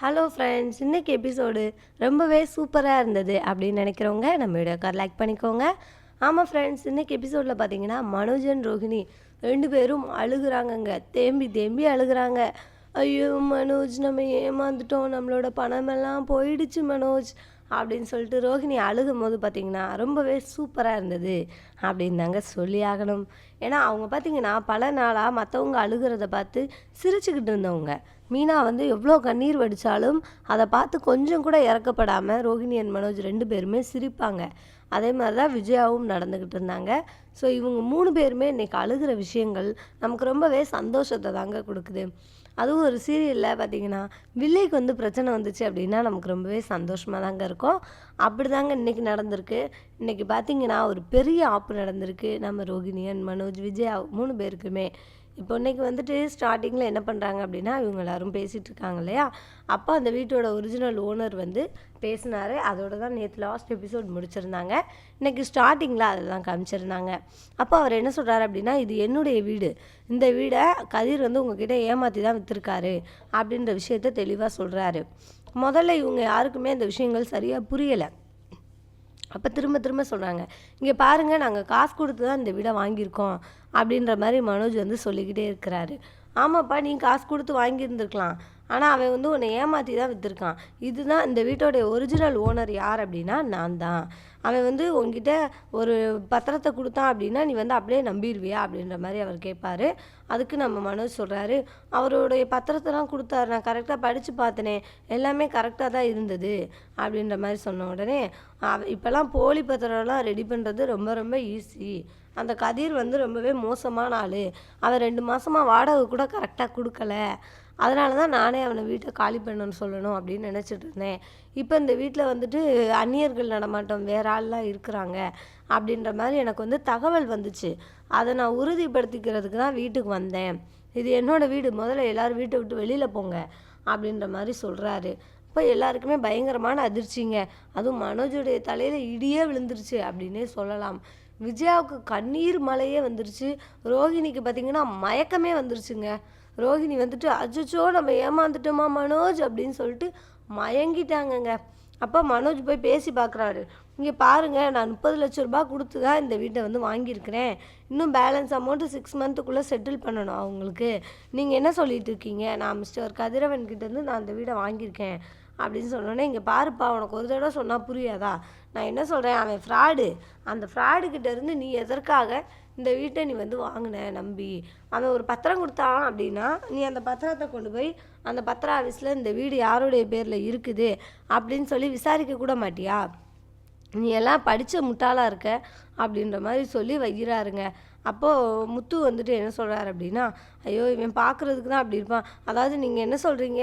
Hello friends இன்றைக்கி episode ரொம்பவே சூப்பராக இருந்தது அப்படின்னு நினைக்கிறவங்க நம்ம வீடியோக்கார் லைக் பண்ணிக்கோங்க. ஆமாம் ஃப்ரெண்ட்ஸ் இன்றைக்கி எபிசோடில் பார்த்தீங்கன்னா மனோஜன் ரோஹிணி ரெண்டு பேரும் அழுகுறாங்கங்க. தேம்பி தேம்பி அழுகுறாங்க. ஐயோ மனோஜ் நம்ம ஏமாந்துட்டோம். நம்மளோட பணமெல்லாம் போயிடுச்சு மனோஜ். அப்படின்னு சொல்லிட்டு ரோஹிணி அழுகும் போது பார்த்திங்கன்னா ரொம்பவே சூப்பராக இருந்தது அப்படின்னு தாங்க சொல்லி ஆகணும். ஏன்னா அவங்க பார்த்தீங்கன்னா பல நாளாக மற்றவங்க அழுகிறத பார்த்து சிரிச்சுக்கிட்டு இருந்தவங்க. மீனா வந்து எவ்வளோ கண்ணீர் வடித்தாலும் அதை பார்த்து கொஞ்சம் கூட இறக்கப்படாமல் ரோஹிணி அண்ட் மனோஜ் ரெண்டு பேருமே சிரிப்பாங்க. அதே மாதிரி தான் விஜயாவும் நடந்துக்கிட்டு இருந்தாங்க. ஸோ இவங்க மூணு பேருமே இன்றைக்கி அழுகிற விஷயங்கள் நமக்கு ரொம்பவே சந்தோஷத்தை தாங்க கொடுக்குது. அதுவும் ஒரு சீரியலில் பார்த்தீங்கன்னா வில்லைக்கு வந்து பிரச்சனை வந்துச்சு அப்படின்னா நமக்கு ரொம்பவே சந்தோஷமாக தாங்க இருக்கும். அப்படி தாங்க இன்றைக்கி நடந்திருக்கு. இன்றைக்கி பார்த்தீங்கன்னா ஒரு பெரிய ஆப்பு நடந்திருக்கு. நம்ம ரோகிணியன் மனோஜ் விஜயா மூணு பேருக்குமே. இப்போ இன்னைக்கு வந்துட்டு ஸ்டார்டிங்கில் என்ன பண்ணுறாங்க அப்படின்னா இவங்க எல்லாரும் பேசிகிட்டு இருக்காங்க இல்லையா? அப்போ அந்த வீட்டோட ஒரிஜினல் ஓனர் வந்து பேசினார். அதோட தான் நேற்று லாஸ்ட் எபிசோட் முடிச்சிருந்தாங்க. இன்றைக்கி ஸ்டார்டிங்கில் தான் காமிச்சிருந்தாங்க. அப்போ அவர் என்ன சொல்கிறாரு அப்படின்னா இது என்னுடைய வீடு. இந்த வீடை கதிர் வந்து உங்ககிட்ட ஏமாற்றி தான் விற்றுருக்காரு அப்படின்ற விஷயத்த தெளிவாக சொல்கிறாரு முதல்ல இவங்க யாருக்குமே இந்த விஷயங்கள் சரியாக புரியலை. அப்போ திரும்ப திரும்ப சொல்கிறாங்க இங்கே பாருங்கள் நாங்கள் காசு கொடுத்து தான் இந்த வீடை வாங்கியிருக்கோம் அப்படின்ற மாதிரி மனோஜ் வந்து சொல்லிக்கிட்டே இருக்கிறாரு. ஆமாப்பா நீ காசு கொடுத்து வாங்கியிருந்துருக்கலாம். ஆனால் அவன் வந்து உன்னை ஏமாற்றி தான் விற்றுருக்கான் இதுதான் இந்த வீட்டோடைய ஒரிஜினல் ஓனர் யார் அப்படின்னா நான் தான். அவன் வந்து உங்ககிட்ட ஒரு பத்திரத்தை கொடுத்தான் அப்படின்னா நீ வந்து அப்படியே நம்பிடுவியா அப்படின்ற மாதிரி அவர் கேட்பாரு. அதுக்கு நம்ம மனோஜ் சொல்கிறாரு அவருடைய பத்திரத்தெல்லாம் கொடுத்தாரு. நான் கரெக்டாக படித்து பார்த்தனே. எல்லாமே கரெக்டாக தான் இருந்தது. அப்படின்ற மாதிரி சொன்ன உடனே அவ இப்போல்லாம் போலி பத்திரம்லாம் ரெடி பண்ணுறது ரொம்ப ரொம்ப ஈஸி அந்த கதிர் வந்து ரொம்பவே மோசமான ஆள். அவன் ரெண்டு மாதமாக வாடகை கூட கரெக்டாக கொடுக்கல. அதனால தான் நானே அவனை வீட்டை காலி பண்ணணும்னு சொல்லணும் அப்படின்னு நினச்சிட்டு இருந்தேன். இப்போ இந்த வீட்டில் வந்துட்டு அந்நியர்கள் நடமாட்டம் வேற ஆள்லாம் இருக்கிறாங்க அப்படின்ற மாதிரி எனக்கு வந்து தகவல் வந்துச்சு. அதை நான் உறுதிப்படுத்திக்கிறதுக்கு தான் வீட்டுக்கு வந்தேன். இது என்னோடய வீடு முதல்ல எல்லாரும் வீட்டை விட்டு வெளியில் போங்க அப்படின்ற மாதிரி சொல்கிறாரு இப்போ எல்லாருக்குமே பயங்கரமான அதிர்ச்சிங்க. அதுவும் மனோஜுடைய தலையில் இடியே விழுந்துருச்சு அப்படின்னே சொல்லலாம். விஜயாவுக்கு கண்ணீர் மலையே வந்துருச்சு. ரோஹிணிக்கு பார்த்தீங்கன்னா மயக்கமே வந்துருச்சுங்க. ரோஹிணி வந்துட்டு அச்சோ நம்ம ஏமாந்துட்டோமா மனோஜ்? அப்படின்னு சொல்லிட்டு மயங்கிட்டாங்கங்க. அப்போ மனோஜ் போய் பேசி பார்க்குறாரு இங்கே பாருங்கள் நான் முப்பது லட்ச ரூபாய் கொடுத்து தான் இந்த வீட்டை வந்து வாங்கியிருக்கிறேன். இன்னும் பேலன்ஸ் அமௌண்ட்டு சிக்ஸ் மந்த்துக்குள்ளே செட்டில் பண்ணணும் அவங்களுக்கு. நீங்கள் என்ன சொல்லிட்டு இருக்கீங்க? நான் மிஸ்டர் கதிரவன் கிட்டேருந்து நான் இந்த வீடை வாங்கியிருக்கேன். அப்படின்னு சொன்னோன்னே இங்கே பாருப்பா உனக்கு ஒரு தடவை சொன்னால் புரியாதா? நான் என்ன சொல்கிறேன் அவன் ஃப்ராடு அந்த ஃப்ராடு இருந்து நீ எதற்காக இந்த வீட்டை நீ வந்து வாங்கின நம்பி? அவன் ஒரு பத்திரம் கொடுத்தான் அப்படின்னா நீ அந்த பத்திரத்தை கொண்டு போய் அந்த பத்திர ஆஃபீஸில் இந்த வீடு யாருடைய பேரில் இருக்குது? அப்படின்னு சொல்லி விசாரிக்க கூட மாட்டியா? நீ எல்லாம் படித்த முட்டாளாக இருக்க? அப்படின்ற மாதிரி சொல்லி வைக்கிறாருங்க. அப்போது முத்து வந்துட்டு என்ன சொல்கிறாரு அப்படின்னா ஐயோ இவன் பார்க்குறதுக்கு தான் அப்படி இருப்பான். அதாவது நீங்கள் என்ன சொல்கிறீங்க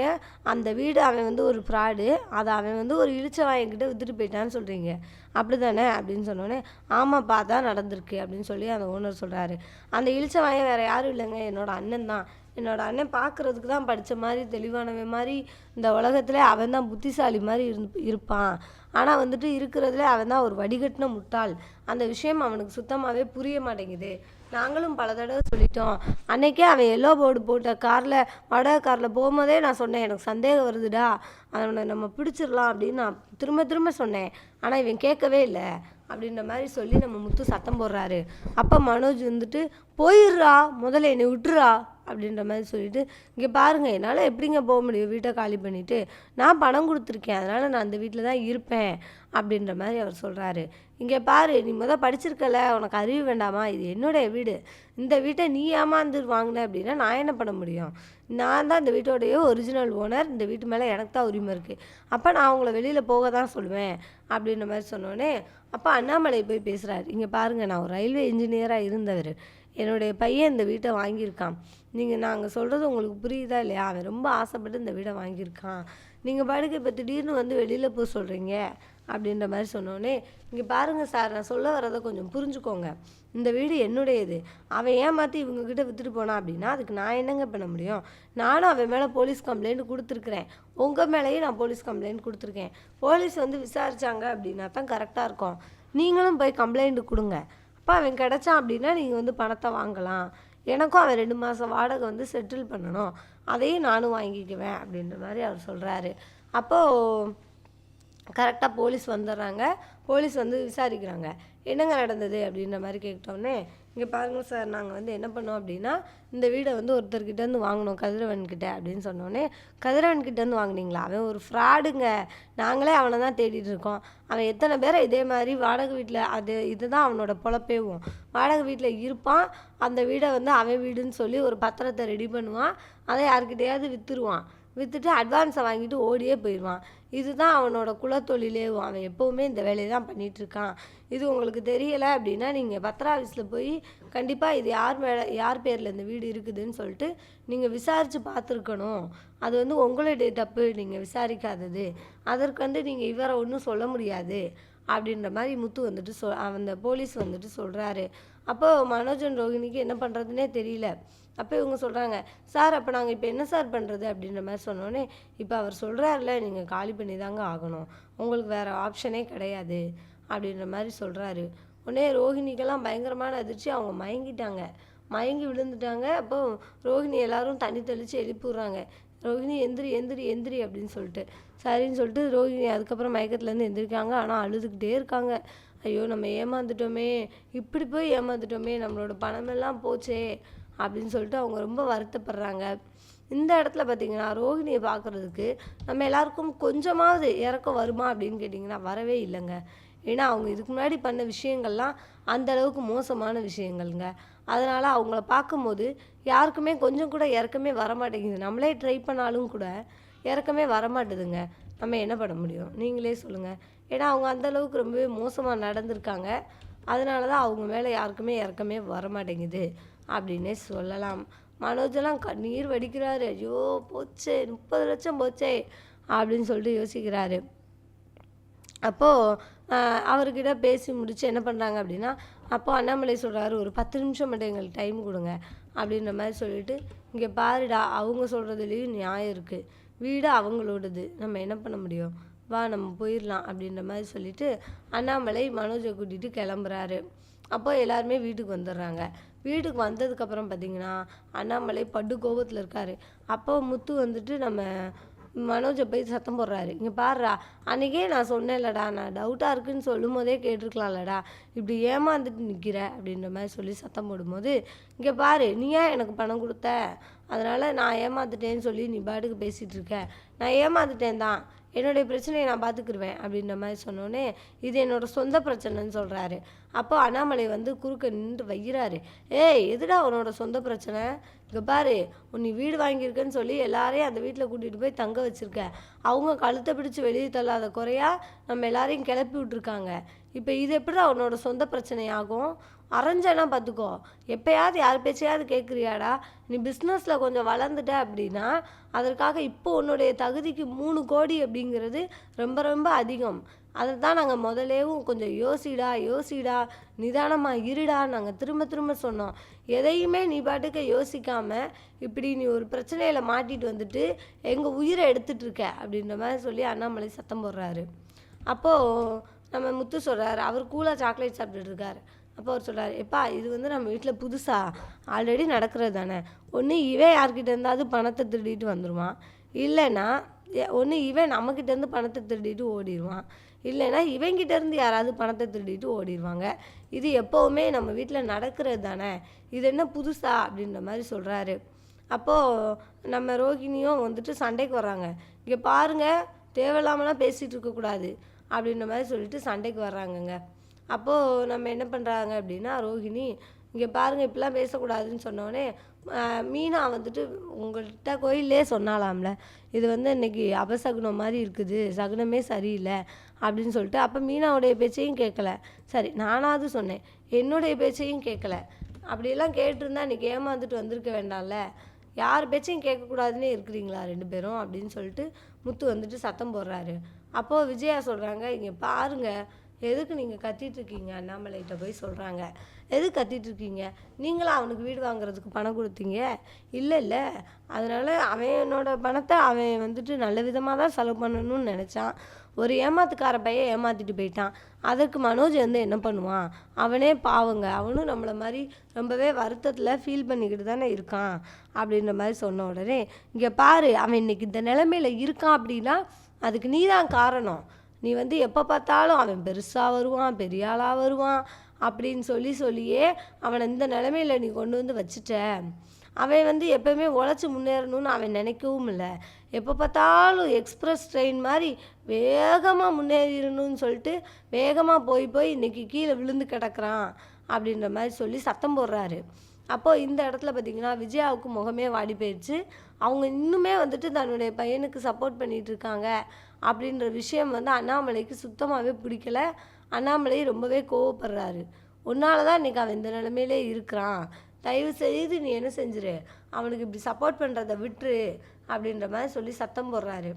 அந்த வீடு அவன் வந்து ஒரு ஃப்ராடு அதை அவன் வந்து ஒரு இழிச்சவாயன்கிட்ட வித்துட்டு போயிட்டான்னு சொல்கிறீங்க அப்படி தானே அப்படின்னு சொன்னோடனே ஆமாப்பா தான் நடந்திருக்கு. அப்படின்னு சொல்லி அந்த ஓனர் சொல்கிறாரு அந்த இழிச்சவாயன் வேறு யாரும் இல்லைங்க. என்னோட அண்ணன் தான். என்னோட அண்ணன் பார்க்குறதுக்கு தான் படித்த மாதிரி தெளிவானவன் மாதிரி இந்த உலகத்துல அவன் தான் புத்திசாலி மாதிரி இருந்து இருப்பான். ஆனால் வந்துட்டு இருக்கிறதுல அவன் தான் ஒரு வடிகட்டின முட்டாள். அந்த விஷயம் அவனுக்கு சுத்தமாகவே புரிய மாட்டேங்குது. நாங்களும் பல தடவை சொல்லிட்டோம். அன்னைக்கே அவன் எல்லோ போர்டு போட்ட காரில் வடகை காரில் போகும்போதே நான் சொன்னேன் எனக்கு சந்தேகம் வருதுடா. அவனை நம்ம பிடிச்சிடலாம் அப்படின்னு நான் திரும்ப திரும்ப சொன்னேன். ஆனால் இவன் கேட்கவே இல்லை. அப்படின்ற மாதிரி சொல்லி நம்ம முத்து சத்தம் போடுறாரு. அப்போ மனோஜ் வந்துட்டு போயிடுறா முதல்ல என்னை விட்டுறா அப்படின்ற மாதிரி சொல்லிட்டு இங்கே பாருங்கள் என்னால் எப்படிங்க போக முடியும்? வீட்டை காலி பண்ணிவிட்டு நான் பணம் கொடுத்துருக்கேன் அதனால் நான் அந்த வீட்டில் தான் இருப்பேன் அப்படின்ற மாதிரி அவர் சொல்கிறாரு இங்கே பாரு நீ முதல் படிச்சிருக்கல உனக்கு அறிவு வேண்டாமா? இது என்னுடைய வீடு. இந்த வீட்டை நீ ஏமாந்து வாங்கின அப்படின்னா நான் என்ன பண்ண முடியும்? நான் தான் இந்த வீட்டோடைய ஒரிஜினல் ஓனர் இந்த வீட்டு மேலே எனக்கு தான் உரிமை இருக்குது அப்போ நான் அவங்கள வெளியில் போக தான் சொல்லுவேன் அப்படின்ற மாதிரி சொன்னோடனே அப்போ அண்ணாமலை போய் பேசுகிறாரு இங்கே பாருங்கள் நான் ஒரு ரயில்வே இன்ஜினியராக இருந்தவர். என்னுடைய பையன் இந்த வீட்டை வாங்கியிருக்கான். நீங்கள் நாங்கள் சொல்கிறது உங்களுக்கு புரியுதா இல்லையா? அவன் ரொம்ப ஆசைப்பட்டு இந்த வீடை வாங்கியிருக்கான். நீங்கள் பாடுக்கு இப்போ திடீர்னு வந்து வெளியில் போய் சொல்கிறீங்க அப்படின்ற மாதிரி சொன்னோடனே இங்கே பாருங்கள் சார் நான் சொல்ல வரதை கொஞ்சம் புரிஞ்சுக்கோங்க. இந்த வீடு என்னுடையது. அவன் ஏமாற்றி இவங்கக்கிட்ட விற்றுட்டு போனான் அப்படின்னா அதுக்கு நான் என்னங்க பண்ண முடியும்? நானும் அவன் மேலே போலீஸ் கம்ப்ளைண்ட் கொடுத்துருக்குறேன். உங்கள் மேலேயும் நான் போலீஸ் கம்ப்ளைண்ட் கொடுத்துருக்கேன். போலீஸ் வந்து விசாரித்தாங்க அப்படின்னா தான் கரெக்டாக இருக்கும். நீங்களும் போய் கம்ப்ளைண்ட் கொடுங்க. அப்போ அவன் கிடச்சான் அப்படின்னா நீங்கள் வந்து பணத்தை வாங்கலாம். எனக்கும் அவன் ரெண்டு மாதம் வாடகை வந்து செட்டில் பண்ணணும். அதையும் நானும் வாங்கிக்குவேன் அப்படின்ற மாதிரி அவர் சொல்கிறாரு அப்போது கரெக்டாக போலீஸ் வந்துடுறாங்க. போலீஸ் வந்து விசாரிக்கிறாங்க. என்னங்க நடந்தது அப்படின்ற மாதிரி கேட்டோடனே இங்கே பாருங்க சார் நாங்கள் வந்து என்ன பண்ணோம் அப்படின்னா இந்த வீடை வந்து ஒருத்தர்கிட்டேருந்து வாங்கினோம் கதிரவன்கிட்ட அப்படின்னு சொன்னோடனே கதிரவன்கிட்டேருந்து வாங்குனீங்களா? அவன் ஒரு ஃப்ராடுங்க நாங்களே அவனை தான் தேடிட்டு இருக்கோம். அவன் எத்தனை பேரை இதே மாதிரி வாடகை வீட்டில் அது இதுதான் அவனோட பொழப்பேவும். வாடகை வீட்டில் இருப்பான். அந்த வீடை வந்து அவன் வீடுன்னு சொல்லி ஒரு பத்திரத்தை ரெடி பண்ணுவான். அதை யாருக்கிட்டையாவது விற்றுருவான் விற்றுட்டு அட்வான்ஸை வாங்கிட்டு ஓடியே போயிடுவான். இதுதான் அவனோட குலத்தொழிலே. அவன் எப்போவுமே இந்த வேலையை தான் பண்ணிகிட்ருக்கான் இது உங்களுக்கு தெரியலை அப்படின்னா நீங்கள் பத்திர ஆஃபீஸில் போய் கண்டிப்பாக இது யார் மேலே யார் பேரில் இந்த வீடு இருக்குதுன்னு சொல்லிட்டு நீங்கள் விசாரித்து பார்த்துருக்கணும். அது வந்து உங்களுடைய தப்பு நீங்கள் விசாரிக்காதது. அதற்கு வந்து நீங்கள் இவரை ஒன்றும் சொல்ல முடியாது. அப்படின்ற மாதிரி முத்து வந்துட்டு சொ அந்த போலீஸ் வந்துட்டு சொல்கிறாரு அப்போ மனோஜன் ரோஹிணிக்கு என்ன பண்ணுறதுனே தெரியல. அப்போ இவங்க சொல்கிறாங்க சார் அப்போ நாங்கள் இப்போ என்ன சார் பண்ணுறது அப்படின்ற மாதிரி சொன்னோன்னே இப்போ அவர் சொல்கிறாருல நீங்கள் காலி பண்ணி தாங்க ஆகணும். உங்களுக்கு வேறு ஆப்ஷனே கிடையாது. அப்படின்ற மாதிரி சொல்கிறாரு உடனே ரோஹிணிக்கெல்லாம் பயங்கரமான அதிர்ச்சி. அவங்க மயங்கிட்டாங்க. மயங்கி விழுந்துட்டாங்க. அப்போ ரோஹிணி எல்லாரும் தண்ணி தெளித்து எழுப்பி விட்றாங்க ரோஹிணி எந்திரி எந்திரி எந்திரி அப்படின்னு சொல்லிட்டு. சரின்னு சொல்லிட்டு ரோஹிணி அதுக்கப்புறம் மயக்கத்துலேருந்து எந்திரிக்காங்க. ஆனால் அழுதுகிட்டே இருக்காங்க. ஐயோ நம்ம ஏமாந்துட்டோமே. இப்படி போய் ஏமாந்துட்டோமே நம்மளோட பணமெல்லாம் போச்சே அப்படின்னு சொல்லிட்டு அவங்க ரொம்ப வருத்தப்படுறாங்க. இந்த இடத்துல பார்த்தீங்கன்னா ரோகிணியை பார்க்குறதுக்கு நம்ம எல்லாருக்கும் கொஞ்சமாவது இறக்கம் வருமா அப்படின்னு கேட்டிங்கன்னா வரவே இல்லைங்க. ஏன்னா அவங்க இதுக்கு முன்னாடி பண்ண விஷயங்கள்லாம் அந்த அளவுக்கு மோசமான விஷயங்கள்ங்க. அதனால் அவங்கள பார்க்கும்போது யாருக்குமே கொஞ்சம் கூட இறக்கமே வர மாட்டேங்குது நம்மளே ட்ரை பண்ணாலும் கூட இறக்கமே வரமாட்டுதுங்க. நம்ம என்ன பண்ண முடியும்? நீங்களே சொல்லுங்கள் ஏன்னா அவங்க அந்தளவுக்கு ரொம்பவே மோசமாக நடந்திருக்காங்க. அதனால தான் அவங்க மேலே யாருக்குமே இறக்கமே வர மாட்டேங்குது அப்படின்னே சொல்லலாம். மனோஜெல்லாம் கண்ணீர் வடிக்கிறாரு. ஐயோ போச்சே முப்பது லட்சம் போச்சே அப்படின்னு சொல்லிட்டு யோசிக்கிறாரு. அப்போது அவர்கிட்ட பேசி முடித்து என்ன பண்ணுறாங்க அப்படின்னா அப்போ அண்ணாமலை சொல்கிறாரு ஒரு பத்து நிமிஷம் மட்டும் எங்களுக்கு டைம் கொடுங்க அப்படின்ற மாதிரி சொல்லிட்டு இங்கே பாருடா அவங்க சொல்கிறதுலேயும் நியாயம் இருக்குது வீடு அவங்களோடது. நம்ம என்ன பண்ண முடியும்? வா நம்ம போயிடலாம் அப்படின்ற மாதிரி சொல்லிட்டு அண்ணாமலை மனோஜை கூட்டிகிட்டு கிளம்புறாரு. அப்போ எல்லாருமே வீட்டுக்கு வந்துடுறாங்க வீட்டுக்கு வந்ததுக்கப்புறம் பார்த்தீங்கன்னா அண்ணாமலை படு கோபத்தில் இருக்காரு. அப்போ முத்து வந்துட்டு நம்ம மனோஜை போய் சத்தம் போடுறாரு. இங்கே பாருடா அன்றைக்கே நான் சொன்னேன்லடா நான் டவுட்டாக இருக்குன்னு சொல்லும் போதே கேட்டிருக்கலாம்லடா. இப்படி ஏமாந்துட்டு நிற்கிற அப்படின்ற மாதிரி சொல்லி சத்தம் போடும்போது இங்கே பாரு நீ ஏன் எனக்கு பணம் கொடுத்த? அதனால் நான் ஏமாந்துட்டேன்னு சொல்லி நீ பாட்டுக்கு பேசிகிட்டு இருக்க. நான் ஏமாந்துட்டேன் தான் என்னுடைய பிரச்சனையை நான் பார்த்துக்கிருவேன் அப்படின்ற மாதிரி சொன்னோன்னே இது என்னோடய சொந்த பிரச்சனைன்னு சொல்கிறாரு அப்போ அண்ணாமலை வந்து குறுக்க நின்று வைக்கிறாரு ஏய் எதுடா உன்னோட சொந்த பிரச்சனை? இங்கே பாரு நீ வீடு வாங்கியிருக்கேன்னு சொல்லி எல்லாரையும் அந்த வீட்டில் கூட்டிகிட்டு போய் தங்க வச்சுருக்க. அவங்க கழுத்தை பிடிச்சி வெளியே தள்ளாத குறையா நம்ம எல்லாரையும் கிளப்பி விட்ருக்காங்க இப்போ இது எப்படிடா உன்னோட சொந்த பிரச்சனையாகும்? அரைஞ்சனா பார்த்துக்கோ. எப்பயாவது யார் பேச்சையாவது கேட்குறியாடா? நீ பிஸ்னஸில் கொஞ்சம் வளர்ந்துட்ட அப்படின்னா அதற்காக இப்போ உன்னுடைய தகுதிக்கு மூணு கோடி அப்படிங்கிறது ரொம்ப ரொம்ப அதிகம். அதை தான் நாங்கள் முதலேவும் கொஞ்சம் யோசிடா யோசிடா நிதானமாக இருடா நாங்கள் திரும்ப திரும்ப சொன்னோம். எதையுமே நீ பாட்டுக்க யோசிக்காமல் இப்படி நீ ஒரு பிரச்சனையில் மாட்டிட்டு வந்துட்டு எங்கள் உயிரை எடுத்துட்டு இருக்க அப்படின்ற மாதிரி சொல்லி அண்ணாமலை சத்தம் போடுறாரு. அப்போது நம்ம முத்து சொல்கிறாரு அவர் கூலாக சாக்லேட் சாப்பிட்டுட்டு இருக்காரு. அப்போ அவர் சொல்கிறார் எப்பா இது வந்து நம்ம வீட்டில் புதுசா ஆல்ரெடி நடக்கிறது தானே. ஒன்று இவன் யார்கிட்ட இருந்தாவது பணத்தை திருடிட்டு வந்துடுவான் இல்லைன்னா ஒன்று இவன் நம்மக்கிட்டேருந்து பணத்தை திருடிட்டு ஓடிடுவான் இல்லைன்னா இவங்கிட்டேருந்து யாராவது பணத்தை திருடிட்டு ஓடிடுவாங்க இது எப்போவுமே நம்ம வீட்டில் நடக்கிறது தானே. இது என்ன புதுசா? அப்படின்ற மாதிரி சொல்கிறாரு அப்போது நம்ம ரோகிணியும் வந்துட்டு சண்டைக்கு வர்றாங்க. இங்கே பாருங்கள் தேவையில்லாமலாம் பேசிகிட்டு இருக்கக்கூடாது அப்படின்ற மாதிரி சொல்லிட்டு சண்டைக்கு வர்றாங்கங்க. அப்போது நம்ம என்ன பண்ணுறாங்க அப்படின்னா ரோஹிணி இங்கே பாருங்கள் இப்படிலாம் பேசக்கூடாதுன்னு சொன்னோடனே மீனா வந்துட்டு உங்கள்கிட்ட கோயிலே சொன்னாலாம்ல இது வந்து இன்னைக்கு அபசகுனம் மாதிரி இருக்குது சகுனமே சரியில்லை அப்படின்னு சொல்லிட்டு அப்போ மீனாவுடைய பேச்சையும் கேட்கல. சரி நானாவது சொன்னேன் என்னுடைய பேச்சையும் கேட்கல. அப்படியெல்லாம் கேட்டிருந்தா இன்றைக்கி ஏமாந்துட்டு வந்திருக்க வேண்டாம்ல யார் பேச்சையும் கேட்கக்கூடாதுன்னே இருக்கிறீங்களா ரெண்டு பேரும் அப்படின்னு சொல்லிட்டு முத்து வந்துட்டு சத்தம் போடுறாரு. அப்போது விஜயா சொல்கிறாங்க இங்கே பாருங்கள் எதுக்கு நீங்கள் கத்திட்டு இருக்கீங்க அண்ணாமலைகிட்ட போய் சொல்கிறாங்க எதுக்கு கத்திட்டு இருக்கீங்க நீங்களும் அவனுக்கு வீடு வாங்குறதுக்கு பணம் கொடுத்தீங்க? இல்லை இல்லை. அதனால் அவனோட பணத்தை அவன் வந்துட்டு நல்ல விதமாக தான் செலவு பண்ணணும்னு நினச்சான். ஒரு ஏமாத்துக்கார பையன் ஏமாத்திட்டு போயிட்டான். அதற்கு மனோஜ் வந்து என்ன பண்ணுவான்? அவனே பாவங்க. அவனும் நம்மளை மாதிரி ரொம்பவே வருத்தத்தில் ஃபீல் பண்ணிக்கிட்டு தானே இருக்கான் அப்படின்ற மாதிரி சொன்ன உடனே இங்கே பாரு அவன் இன்னைக்கு இந்த நிலமையில இருக்கான் அப்படின்னா அதுக்கு நீ தான் காரணம். நீ வந்து எப்போ பார்த்தாலும் அவன் பெருசாக வருவான் பெரிய ஆளாக வருவான் அப்படின்னு சொல்லி சொல்லியே அவனை இந்த நிலமையில நீ கொண்டு வந்து வச்சுட்ட. அவன் வந்து எப்பவுமே உழைச்சி முன்னேறணும்னு அவன் நினைக்கவும் இல்லை. எப்போ பார்த்தாலும் எக்ஸ்ப்ரெஸ் ட்ரெயின் மாதிரி வேகமாக முன்னேறிடணும்னு சொல்லிட்டு வேகமாக போய் போய் இன்னைக்கு கீழே விழுந்து கிடக்கிறான் அப்படின்ற மாதிரி சொல்லி சத்தம் போடுறாரு. அப்போது இந்த இடத்துல பார்த்திங்கன்னா விஜயாவுக்கு முகமே வாடி போயிடுச்சு அவங்க இன்னுமே வந்துட்டு தன்னுடைய பையனுக்கு சப்போர்ட் பண்ணிகிட்டு இருக்காங்க. அப்படின்ற விஷயம் வந்து அண்ணாமலைக்கு சுத்தமாகவே பிடிக்கல. அண்ணாமலை ரொம்பவே கோவப்படுறாரு. உன்னால தான் இன்னைக்கு அவன் இந்த நிலமையிலே இருக்கிறான். தயவு செய்து நீ என்ன செஞ்சிரு? அவனுக்கு இப்படி சப்போர்ட் பண்ணுறத விட்டுரு அப்படின்ற மாதிரி சொல்லி சத்தம் போடுறாரு.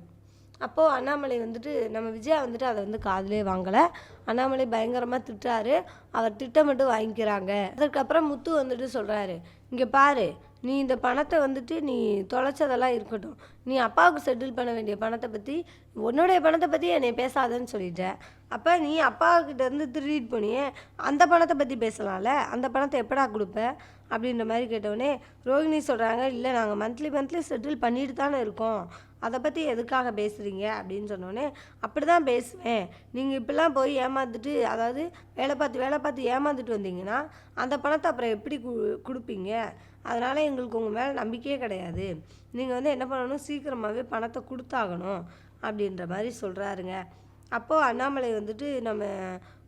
அப்போது அண்ணாமலை வந்துட்டு நம்ம விஜயா வந்துட்டு அதை வந்து காதலே வாங்கலை. அண்ணாமலை பயங்கரமாக திட்டுறாரு. அவர் திட்டம் மட்டும் வாங்கிக்கிறாங்க. அதுக்கப்புறம் முத்து வந்துட்டு சொல்கிறாரு இங்கே பாரு நீ இந்த பணத்தை வந்துட்டு நீ தொலைச்சதெல்லாம் இருக்கட்டும். நீ அப்பாவுக்கு செட்டில் பண்ண வேண்டிய பணத்தை பற்றி உன்னுடைய பணத்தை பற்றி என்னை பேசாதன்னு சொல்லிட்ட. அப்போ நீ அப்பாக்கிட்ட இருந்து திருடிட்டு போனியே அந்த பணத்தை பற்றி பேசலாம்ல? அந்த பணத்தை எப்படா கொடுப்ப? அப்படின்ற மாதிரி கேட்டவுடனே ரோகிணி சொல்கிறாங்க இல்லை நாங்கள் மந்த்லி மந்த்லி செட்டில் பண்ணிட்டு தானே இருக்கோம். அதை பற்றி எதுக்காக பேசுகிறீங்க அப்படின்னு சொன்னோடனே அப்படி தான் பேசுவேன். நீங்கள் இப்படிலாம் போய் ஏமாந்துட்டு அதாவது வேலை பார்த்து வேலை பார்த்து ஏமாந்துட்டு வந்தீங்கன்னா அந்த பணத்தை அப்புறம் எப்படி கு கொடுப்பீங்க? அதனால் எங்களுக்கு உங்கள் மேலே நம்பிக்கையே கிடையாது. நீங்கள் வந்து என்ன பண்ணணும்? சீக்கிரமாகவே பணத்தை கொடுத்தாகணும் அப்படின்ற மாதிரி சொல்கிறாருங்க அப்போது அண்ணாமலை வந்துட்டு நம்ம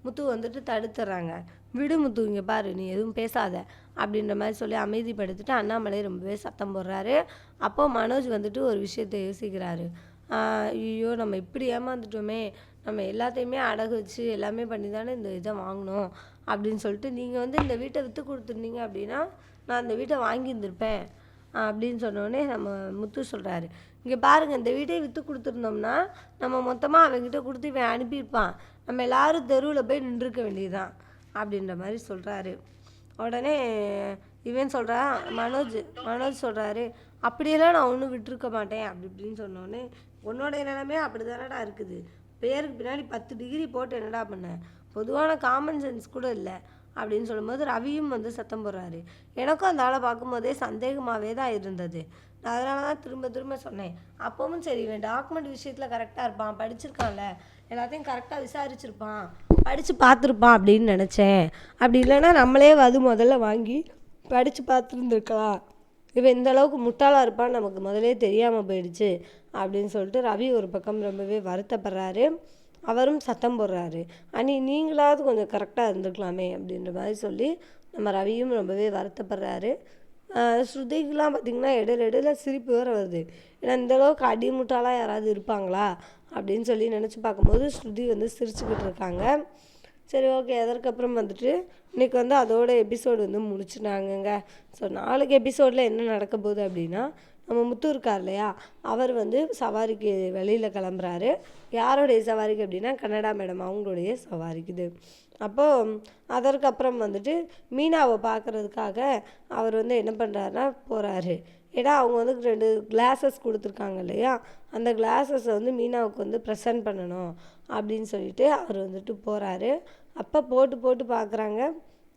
முத்து வந்துட்டு தடுத்துறாங்க. விடுமுத்து இங்கே பாரு நீ எதுவும் பேசாத அப்படின்ற மாதிரி சொல்லி அமைதிப்படுத்திட்டு அண்ணாமலை ரொம்பவே சத்தம் போடுறாரு. அப்போது மனோஜ் வந்துட்டு ஒரு விஷயத்தை யோசிக்கிறாரு. ஐயோ நம்ம இப்படி ஏமாந்துட்டோமே நம்ம எல்லாத்தையுமே அடகு வச்சு எல்லாமே பண்ணி தானே இந்த இதை வாங்கினோம் அப்படின்னு சொல்லிட்டு நீங்கள் வந்து இந்த வீட்டை விற்று கொடுத்துருந்தீங்க அப்படின்னா நான் இந்த வீட்டை வாங்கியிருந்திருப்பேன் அப்படின்னு சொன்னோடனே நம்ம முத்து சொல்கிறாரு இங்கே பாருங்கள் இந்த வீட்டை விற்று கொடுத்துருந்தோம்னா நம்ம மொத்தமாக அவங்ககிட்ட கொடுத்து இவன் அனுப்பியிருப்பான். நம்ம எல்லாரும் தெருவில் போய் நின்றுக்க வேண்டியதுதான். அப்படின்ற மாதிரி சொல்கிறாரு உடனே இவன் சொல்கிறான் மனோஜ் மனோஜ் சொல்கிறாரு அப்படியெல்லாம் நான் ஒன்றும் விட்டுருக்க மாட்டேன். அப்படி இப்படின்னு சொன்னோடனே உன்னோடைய நிலைமையே அப்படி தானடா இருக்குது. பேருக்கு பின்னாடி பத்து டிகிரி போட்டு என்னடா பண்ண? பொதுவான காமன் சென்ஸ் கூட இல்லை. அப்படின்னு சொல்லும்போது ரவியும் வந்து சத்தம் போடுறாரு. எனக்கும் அந்த ஆளை பார்க்கும்போதே சந்தேகமாகவே தான் இருந்தது. நான் அதனால தான் திரும்ப திரும்ப சொன்னேன். அப்பவும் சரி இவன் டாக்குமெண்ட் விஷயத்தில் கரெக்டாக இருப்பான் படிச்சிருக்கான்ல. எல்லாத்தையும் கரெக்டாக விசாரிச்சிருப்பான். படித்து பார்த்துருப்பான் அப்படின்னு நினச்சேன். அப்படி இல்லைன்னா நம்மளே அது முதல்ல வாங்கி படித்து பார்த்துருந்துருக்கலாம். இவன் இந்த அளவுக்கு முட்டாளாக இருப்பான்னு நமக்கு முதலே தெரியாமல் போயிடுச்சு அப்படின்னு சொல்லிட்டு ரவி ஒரு பக்கம் ரொம்பவே வருத்தப்படுறாரு. அவரும் சத்தம் போடுறாரு. அனி நீங்களாவது கொஞ்சம் கரெக்டாக இருந்துக்கலாமே அப்படின்ற மாதிரி சொல்லி நம்ம ரவியும் ரொம்பவே வருத்தப்படுறாரு. ஸ்ருதிக்கெலாம் பார்த்திங்கன்னா இடையில இடையில சிரிப்பு வேறு வருது. ஏன்னா இந்த அளவுக்கு அடி முட்டாளாக யாராவது இருப்பாங்களா? அப்படின்னு சொல்லி நினச்சி பார்க்கும்போது ஸ்ருதி வந்து சிரிச்சுக்கிட்டு இருக்காங்க. சரி ஓகே அதற்கப்புறம் வந்துட்டு இன்றைக்கி வந்து அதோட எபிசோடு வந்து முடிச்சுட்டாங்கங்க. ஸோ நாளைக்கு எபிசோடில் என்ன நடக்க போகுது அப்படின்னா நம்ம முத்து இருக்கார் இல்லையா? அவர் வந்து சவாரிக்கு வெளியில் கிளம்புறாரு. யாருடைய சவாரிக்கு அப்படின்னா கன்னடா மேடம் அவங்களுடைய சவாரிக்குது. அப்போது அதற்கப்புறம் வந்துட்டு மீனாவை பார்க்குறதுக்காக அவர் வந்து என்ன பண்ணுறாருன்னா போகிறாரு ஏன்னா அவங்க வந்து ரெண்டு கிளாஸஸ் கொடுத்துருக்காங்க இல்லையா? அந்த கிளாஸஸை வந்து மீனாவுக்கு வந்து ப்ரெசன்ட் பண்ணணும் அப்படின்னு சொல்லிட்டு அவர் வந்துட்டு போகிறாரு அப்போ போட்டு போட்டு பார்க்குறாங்க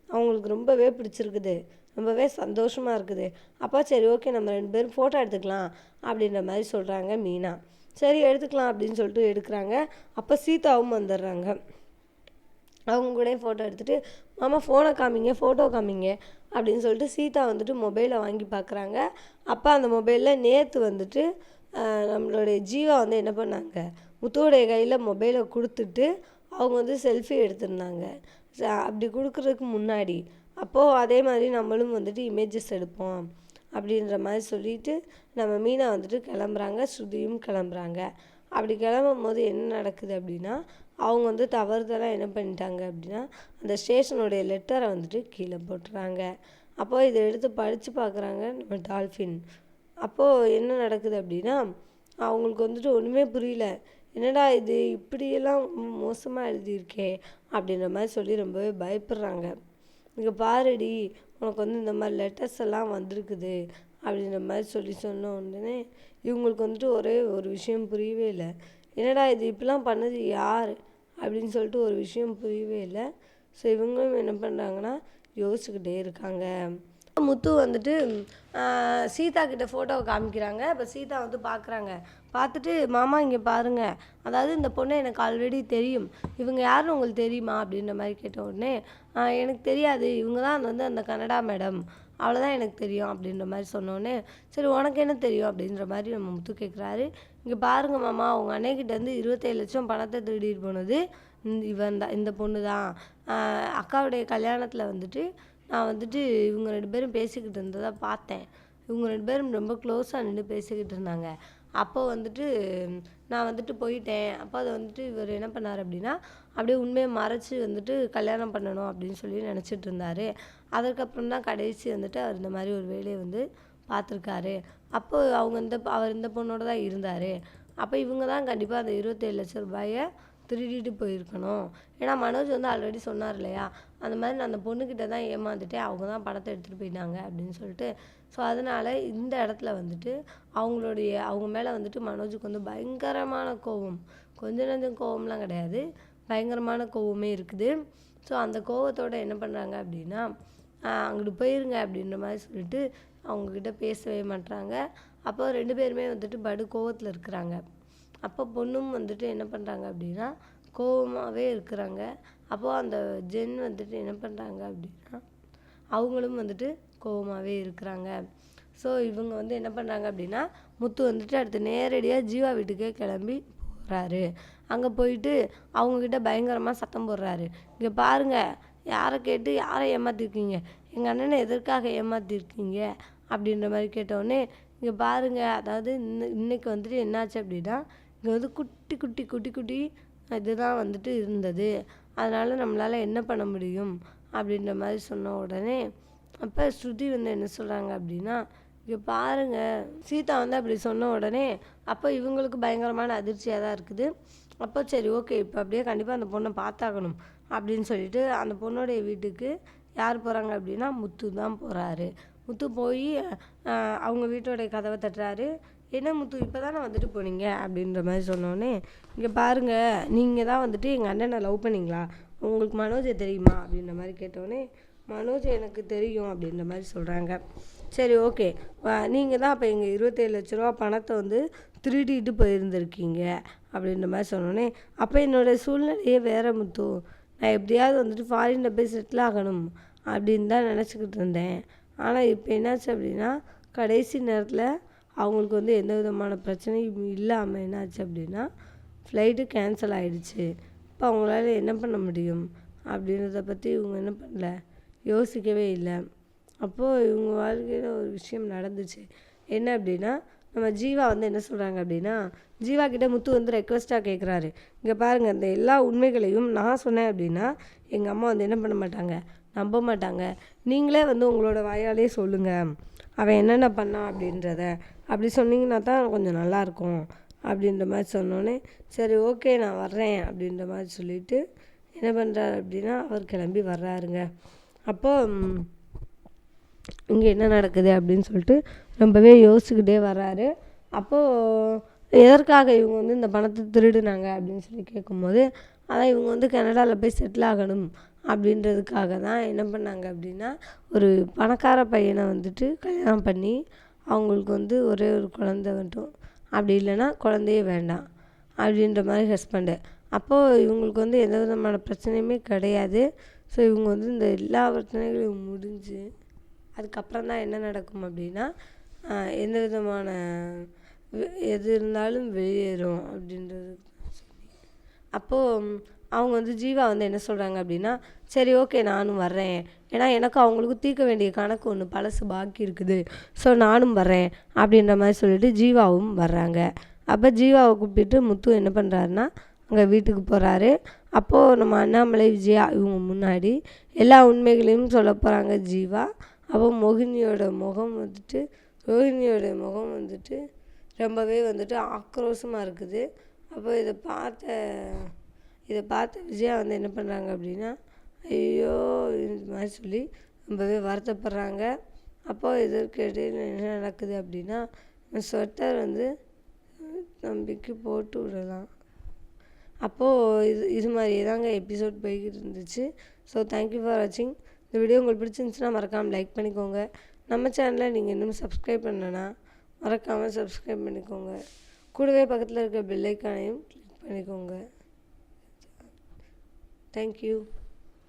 அவங்களுக்கு ரொம்பவே பிடிச்சிருக்குது. ரொம்பவே சந்தோஷமாக இருக்குது. அப்போ சரி ஓகே நம்ம ரெண்டு பேரும் ஃபோட்டோ எடுத்துக்கலாம் அப்படின்ற மாதிரி சொல்கிறாங்க மீனா. சரி எடுத்துக்கலாம் அப்படின்னு சொல்லிட்டு எடுக்கிறாங்க. அப்போ சீதாவும் வந்துடுறாங்க. அவங்க கூடயே ஃபோட்டோ எடுத்துகிட்டு மாமா ஃபோனை காமிங்க ஃபோட்டோ காமிங்க அப்படின்னு சொல்லிட்டு சீதா வந்துட்டு மொபைலை வாங்கி பார்க்குறாங்க அப்போ அந்த மொபைலில் நேற்று வந்துட்டு நம்மளுடைய ஜீவா வந்து என்ன பண்ணாங்க? முத்துவோடைய கையில் மொபைலை கொடுத்துட்டு அவங்க வந்து செல்ஃபி எடுத்திருந்தாங்க. அப்படி கொடுக்குறதுக்கு முன்னாடி அப்போது அதே மாதிரி நம்மளும் வந்துட்டு இமேஜஸ் எடுப்போம் அப்படின்ற மாதிரி சொல்லிட்டு நம்ம மீனா வந்துட்டு கிளம்புறாங்க ஸ்ருதியும் கிளம்புறாங்க. அப்படி கிளம்பும் போது என்ன நடக்குது அப்படின்னா அவங்க வந்து தவறுதலாக என்ன பண்ணிட்டாங்க அப்படின்னா அந்த ஸ்டேஷனுடைய லெட்டரை வந்துட்டு கீழே போட்டுறாங்க. அப்போ இதை எடுத்து படித்து பார்க்குறாங்க நம்ம டால்ஃபின். அப்போது என்ன நடக்குது அப்படின்னா அவங்களுக்கு வந்துட்டு ஒன்றுமே புரியல. என்னடா இது இப்படியெல்லாம் மோசமாக எழுதியிருக்கே அப்படின்ற மாதிரி சொல்லி ரொம்பவே பயப்படுறாங்க. இங்கே பாருடி உனக்கு வந்து இந்த மாதிரி லெட்டர்ஸ் எல்லாம் வந்திருக்குது அப்படின்ற மாதிரி சொல்லி சொன்ன உடனே இவங்களுக்கு வந்துட்டு ஒரே ஒரு விஷயம் புரியவே இல்லை. என்னடா இது இப்படிலாம் பண்ணது யார்? அப்படின்னு சொல்லிட்டு ஒரு விஷயம் புரியவே இல்லை. ஸோ இவங்களும் என்ன பண்ணுறாங்கன்னா யோசிச்சுக்கிட்டே இருக்காங்க. முத்து வந்துட்டு சீதா கிட்ட ஃபோட்டோவை காமிக்கிறாங்க. இப்போ சீதா வந்து பார்க்குறாங்க பார்த்துட்டு மாமா இங்கே பாருங்கள் அதாவது இந்த பொண்ணை எனக்கு ஆல்ரெடி தெரியும். இவங்க யாருன்னு உங்களுக்கு தெரியுமா? அப்படின்ற மாதிரி கேட்ட உடனே எனக்கு தெரியாது. இவங்க தான் வந்து அந்த கனடா மேடம் அவ்வளோதான் எனக்கு தெரியும் அப்படின்ற மாதிரி சொன்னோடனே சரி உனக்கு என்ன தெரியும் அப்படின்ற மாதிரி நம்ம முத்து கேட்குறாரு இங்கே பாருங்க மாமா அவங்க அன்னைக்கிட்ட இருந்து இருபத்தேழு லட்சம் பணத்தை திருடிட்டு போனது இவன் தான் இந்த பொண்ணு தான். அக்காவுடைய கல்யாணத்தில் வந்துட்டு நான் வந்துட்டு இவங்க ரெண்டு பேரும் பேசிக்கிட்டு இருந்ததை பார்த்தேன். இவங்க ரெண்டு பேரும் ரொம்ப க்ளோஸாக நின்று பேசிக்கிட்டு இருந்தாங்க. அப்போ வந்துட்டு நான் வந்துட்டு போயிட்டேன். அப்போ அதை வந்துட்டு இவர் என்ன பண்ணார் அப்படின்னா அப்படியே உண்மையை மறைச்சி வந்துட்டு கல்யாணம் பண்ணணும் அப்படின்னு சொல்லி நினச்சிட்டு இருந்தார். அதற்கப்புறம் தான் கடைசி வந்துட்டு அவர் இந்த மாதிரி ஒரு வேலையை வந்து பார்த்துருக்காரு. அப்போ அவங்க இந்த அவர் இந்த பொண்ணோட தான் இருந்தார். அப்போ இவங்க தான் கண்டிப்பாக அந்த இருபத்தேழு லட்ச ரூபாயை திருடிட்டு போயிருக்கணும். ஏன்னா மனோஜ் வந்து ஆல்ரெடி சொன்னார் இல்லையா? அந்த மாதிரி நான் அந்த பொண்ணுக்கிட்ட தான் ஏமாந்துட்டேன். அவங்க தான் பணத்தை எடுத்துகிட்டு போயிட்டாங்க அப்படின்னு சொல்லிட்டு. ஸோ அதனால் இந்த இடத்துல வந்துட்டு அவங்களுடைய அவங்க மேலே வந்துட்டு மனோஜுக்கு வந்து பயங்கரமான கோவம். கொஞ்ச நஞ்சம் கோவம்லாம் கிடையாது. பயங்கரமான கோவமே இருக்குது. ஸோ அந்த கோவத்தோட என்ன பண்ணுறாங்க அப்படின்னா அங்கிட்டு போயிருங்க அப்படின்ற மாதிரி சொல்லிட்டு அவங்கக்கிட்ட பேசவே மாட்றாங்க. அப்போ ரெண்டு பேருமே வந்துட்டு படு கோவத்தில் இருக்கிறாங்க. அப்போ பொண்ணும் வந்துட்டு என்ன பண்ணுறாங்க அப்படின்னா கோவமாகவே இருக்கிறாங்க. அப்போது அந்த ஜென் வந்துட்டு என்ன பண்ணுறாங்க அப்படின்னா அவங்களும் வந்துட்டு கோவமாகவே இருக்கிறாங்க. ஸோ இவங்க வந்து என்ன பண்ணுறாங்க அப்படின்னா முத்து வந்துட்டு அடுத்து நேரடியாக ஜீவா வீட்டுக்கே கிளம்பி போகிறாரு அங்கே போயிட்டு அவங்கக்கிட்ட பயங்கரமாக சத்தம் போடுறாரு. இங்கே பாருங்கள் யாரை கேட்டு யாரை ஏமாற்றிருக்கீங்க எங்கள் அண்ணனை எதற்காக ஏமாற்றிருக்கீங்க அப்படின்ற மாதிரி கேட்டோடனே இங்கே பாருங்கள் அதாவது இன்ன இன்றைக்கி வந்துட்டு என்னாச்சு அப்படின்னா இங்கே வந்து குட்டி குட்டி குட்டி குட்டி இதுதான் வந்துட்டு இருந்தது. அதனால் நம்மளால் என்ன பண்ண முடியும்? அப்படின்ற மாதிரி சொன்ன உடனே அப்போ ஸ்ருதி வந்து என்ன சொல்கிறாங்க அப்படின்னா இங்கே பாருங்கள் சீதா வந்து அப்படி சொன்ன உடனே அப்போ இவங்களுக்கு பயங்கரமான அதிர்ச்சியாக தான் இருக்குது. அப்போ சரி ஓகே இப்போ அப்படியே கண்டிப்பாக அந்த பொண்ணை பார்த்தாகணும். அப்படின்னு சொல்லிட்டு அந்த பொண்ணுடைய வீட்டுக்கு யார் போகிறாங்க அப்படின்னா முத்து தான் போகிறாரு முத்து போய் அவங்க வீட்டோடைய கதவை தட்டுறாரு. என்ன முத்து இப்போ தானே வந்துட்டு போனீங்க? அப்படின்ற மாதிரி சொன்னோடனே இங்கே பாருங்கள் நீங்கள் தான் வந்துட்டு எங்கள் அண்ணனை லவ் பண்ணீங்களா? உங்களுக்கு மனோஜை தெரியுமா? அப்படின்ற மாதிரி கேட்டோடனே மனோஜ் எனக்கு தெரியும் அப்படின்ற மாதிரி சொல்கிறாங்க சரி ஓகே. நீங்கள் தான் அப்போ எங்கள் இருபத்தேழு லட்ச ரூபா பணத்தை வந்து திருடிட்டு போயிருந்திருக்கீங்க அப்படின்ற மாதிரி சொன்னோடனே அப்போ என்னோடய சூழ்நிலையே வேறு முத்து. நான் எப்படியாவது வந்துட்டு ஃபாரினில் போய் செட்டில் ஆகணும் அப்படின்னு தான் நினச்சிக்கிட்டு இருந்தேன். ஆனால் இப்போ என்னாச்சு அப்படின்னா கடைசி நேரத்தில் அவங்களுக்கு வந்து எந்த விதமான பிரச்சனையும் இல்லாமல் என்னாச்சு அப்படின்னா ஃப்ளைட்டு கேன்சல் ஆகிடுச்சு இப்போ அவங்களால என்ன பண்ண முடியும் அப்படின்றத பற்றி இவங்க என்ன பண்ணல? யோசிக்கவே இல்லை. அப்போது இவங்க வாழ்க்கையில் ஒரு விஷயம் நடந்துச்சு. என்ன அப்படின்னா நம்ம ஜீவா வந்து என்ன சொல்கிறாங்க அப்படின்னா ஜீவா கிட்ட முத்து வந்து ரெக்வஸ்ட்டாக கேட்குறாரு இங்கே பாருங்கள் இந்த எல்லா உண்மைகளையும் நான் சொன்னேன் அப்படின்னா எங்கள் அம்மா வந்து என்ன பண்ண மாட்டாங்க? நம்ப மாட்டாங்க. நீங்களே வந்து உங்களோட வாயாலே சொல்லுங்கள் அவன் என்னென்ன பண்ணான் அப்படின்றத. அப்படி சொன்னீங்கன்னா தான் கொஞ்சம் நல்லாயிருக்கும் அப்படின்ற மாதிரி சொன்னோன்னே சரி ஓகே நான் வர்றேன் அப்படின்ற மாதிரி சொல்லிவிட்டு என்ன பண்ணுறாரு அப்படின்னா அவர் கிளம்பி வர்றாருங்க. அப்போது இங்கே என்ன நடக்குது அப்படின்னு சொல்லிட்டு ரொம்பவே யோசிச்சுக்கிட்டே வர்றாரு. அப்போது எதற்காக இவங்க வந்து இந்த பணத்தை திருடுனாங்க அப்படின்னு சொல்லி கேட்கும்போது அதான் இவங்க வந்து கனடாவில் போய் செட்டில் ஆகணும் அப்படின்றதுக்காக தான் என்ன பண்ணாங்க அப்படின்னா ஒரு பணக்கார பையனை வந்துட்டு கல்யாணம் பண்ணி அவங்களுக்கு வந்து ஒரே ஒரு குழந்தை மட்டும். அப்படி இல்லைன்னா குழந்தையே வேண்டாம் அப்படின்ற மாதிரி ஹஸ்பண்டு அப்போது இவங்களுக்கு வந்து எந்த விதமான பிரச்சனையுமே கிடையாது. ஸோ இவங்க வந்து இந்த எல்லா பிரச்சனைகளையும் முடிஞ்சு அதுக்கப்புறம் தான் என்ன நடக்கும் அப்படின்னா எந்த விதமான எது இருந்தாலும் வெளியேறும் அப்படின்றது அப்போது அவங்க வந்து ஜீவா வந்து என்ன சொல்கிறாங்க அப்படின்னா சரி ஓகே நானும் வர்றேன். ஏன்னா எனக்கு அவங்களுக்கு தீர்க்க வேண்டிய கணக்கு ஒன்று பழசு பாக்கி இருக்குது. ஸோ நானும் வர்றேன் அப்படின்ற மாதிரி சொல்லிட்டு ஜீவாவும் வர்றாங்க. அப்போ ஜீவாவை கூப்பிட்டு முத்து என்ன பண்ணுறாருன்னா அங்கே வீட்டுக்கு போகிறாரு அப்போது நம்ம அண்ணாமலை விஜயா இவங்க முன்னாடி எல்லா உண்மைகளையும் சொல்ல போகிறாங்க ஜீவா. அப்போ மோகினியோட முகம் வந்துட்டு ரோகிணியோட முகம் வந்துட்டு ரொம்பவே வந்துட்டு ஆக்ரோஷமாக இருக்குது. அப்போ இதை பார்த்த இதை பார்த்த விஜயா வந்து என்ன பண்ணுறாங்க அப்படின்னா ஐயோ இது மாதிரி சொல்லி ரொம்பவே வருத்தப்படுறாங்க. அப்போது இதற்கு இடையில் என்ன நடக்குது அப்படின்னா ஸ்வெட்டர் வந்து தம்பிக்கு போட்டு விடலாம். அப்போது இது இது மாதிரியே தாங்க எபிசோட் போய்கிட்டு இருந்துச்சு. ஸோ தேங்க்யூ ஃபார் வாட்சிங் இந்த வீடியோ உங்களுக்கு பிடிச்சிருந்துச்சுன்னா மறக்காமல் லைக் பண்ணிக்கோங்க. நம்ம சேனலை நீங்கள் இன்னும் சப்ஸ்கிரைப் பண்ணலன்னா மறக்காமல் சப்ஸ்கிரைப் பண்ணிக்கோங்க. கூடவே பக்கத்தில் இருக்க பெல்லைக்கானையும் கிளிக் பண்ணிக்கோங்க. தேங்க்யூ